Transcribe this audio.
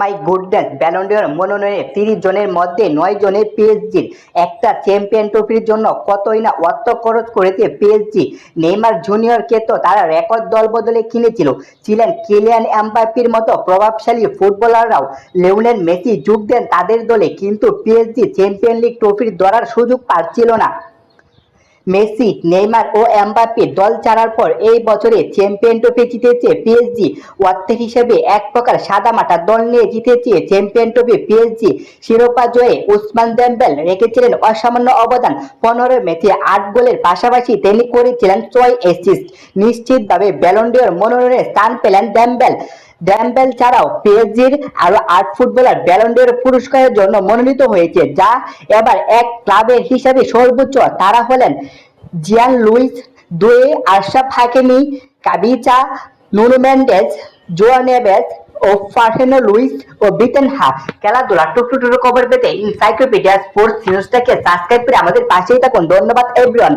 My goodness Ballon d'Or মনোনয়নে তিরিশ জনের মধ্যে নয় জনের পিএসজির একটা চ্যাম্পিয়ন ট্রফির জন্য কতই না অর্থ খরচ করেছে পিএসজি নেইমার জুনিয়রকে তো তারা রেকর্ড দল বদলে কিনেছিল। ছিলেন কিলিয়ান এমবাপির মতো প্রভাবশালী ফুটবলাররাও। লিওনেল মেসি যোগ দেন তাদের দলে, কিন্তু পিএসজি চ্যাম্পিয়ন লিগ ট্রফির ধরার সুযোগ পাচ্ছিল না। মেসি, নেইমার ও এমবাপ্পে দল ছাড়ার পর এই বছরে চ্যাম্পিয়ন ট্রফি জিতেছে পিএসজি অর্থের হিসেবে এক প্রকার সাদামাটা দল নিয়ে জিতেছে চ্যাম্পিয়ন ট্রফি পিএসজি শিরোপা জয়ে উসমান দেম্বেল রেখেছিলেন অসামান্য অবদান। পনেরো ম্যাচে আট গোলের পাশাপাশি তিনি করেছিলেন ছয় অ্যাসিস্ট নিশ্চিতভাবে ব্যালন্ডিয়র মনোনয়নে স্থান পেলেন ড্যাম্বেল ড্যাম্বেল ছাড়াও পিএসজির আরও আট ফুটবলার ব্যালন্ডিয়র পুরস্কারের জন্য মনোনীত হয়েছে, যা এবার এক ক্লাবের হিসাবে সর্বোচ্চ তারা হলেন Gian Luis Doué Achraf Hakimi Khvicha Nuno Mendes João ও ফার্হেনো লুইস ও বিতেন হা খেলাধুলা টুকটু টুকরো খবর পেতে ইনসাইক্লোপিডিয়া স্পোর্টস নিউজটাকে সাবস্ক্রাইব করে আমাদের পাশেই থাকুন। ধন্যবাদ এভরিওয়ান